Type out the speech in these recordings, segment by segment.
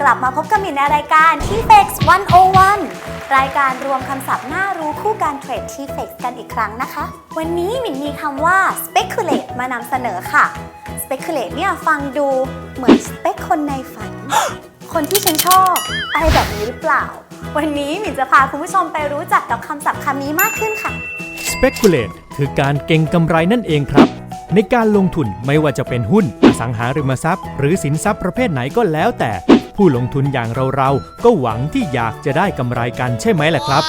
กลับมาพบกับหมินในรายการ t f e x 101 รายการรวมคำศัพท์น่ารู้คู่การเทรด t f e x กันอีกครั้งนะคะ วันนี้มินมีคำว่า speculate มานำเสนอค่ะ speculate เนี่ยฟังดูเหมือน spec คนในฝัน คนที่ฉันชอบอะไรแบบนี้หรือเปล่า วันนี้มินจะพาคุณผู้ชมไปรู้จักกับคำศัพท์คำนี้มากขึ้นค่ะ speculate คือการเก็งกำไรนั่นเองครับ ในการลงทุนไม่ว่าจะเป็นหุ้น อสังหาริมทรัพย์ หรือสินทรัพย์ประเภทไหนก็แล้วแต่ ผู้ลงทุนอย่างเราๆ ก็หวังที่อยากจะได้กำไรกันใช่ไหมล่ะครับ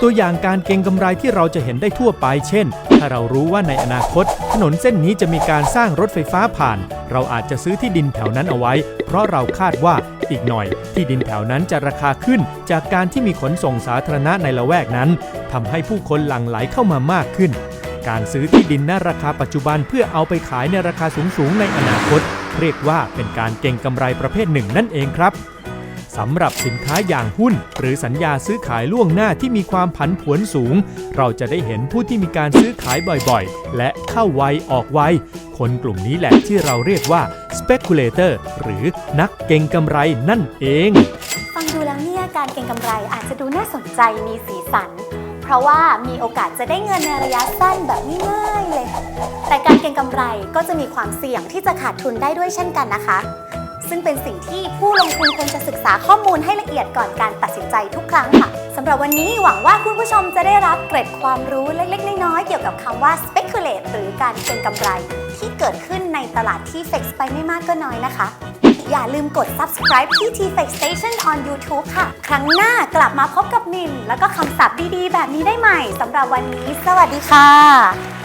ตัวอย่างการเก็งกำไรที่เราจะเห็นได้ทั่วไปเช่น ถ้าเรารู้ว่าในอนาคต ถนนเส้นนี้จะมีการสร้างรถไฟฟ้าผ่าน เราอาจจะซื้อที่ดินแถวนั้นเอาไว้ เพราะเราคาดว่าอีกหน่อยที่ดินแถวนั้นจะราคาขึ้น จากการที่มีขนส่งสาธารณะในละแวกนั้นทำให้ผู้คนหลั่งไหลเข้ามามากขึ้น การซื้อที่ดินณราคาปัจจุบันเพื่อเอาไปขายในราคาสูงๆในอนาคต เรียกว่าเป็นการเก็งกำไรประเภทหนึ่งนั่นเองครับสำหรับสินค้าอย่างหุ้น หรือสัญญาซื้อขายล่วงหน้าที่มีความผันผวนสูง เราจะได้เห็นผู้ที่มีการซื้อขายบ่อยๆ และเข้าไวออกไวคนกลุ่มนี้แหละที่เราเรียกว่า speculator หรือนักเก็งกำไรนั่นเอง ฟังดูแล้วเนี่ยการเก็งกำไรอาจจะดูน่าสนใจมีสีสัน เพราะว่ามีโอกาสจะได้เงินในระยะสั้นแบบง่ายๆเลย แต่การเก็งกำไรก็จะมีความเสี่ยงที่จะขาดทุนได้ด้วยเช่นกันนะคะ ซึ่งเป็นสิ่งที่ผู้ลงทุนควรจะศึกษาข้อมูลให้ละเอียดก่อนการตัดสินใจทุกครั้งค่ะสำหรับวันนี้หวังว่าคุณผู้ชมจะได้รับเกร็ดความรู้เล็กๆ น้อยๆ เกี่ยวกับคำว่า speculate หรือการเก็งกำไร ที่เกิดขึ้นในตลาดที่ FEX ไปไม่มากก็น้อยนะคะ อย่าลืมกด subscribe ที่ TFX Station on YouTube ค่ะ ครั้งหน้ากลับมาพบกับมินแล้วก็คำศัพท์ดีๆ แบบนี้ได้ใหม่สำหรับวันนี้ สวัสดีค่ะ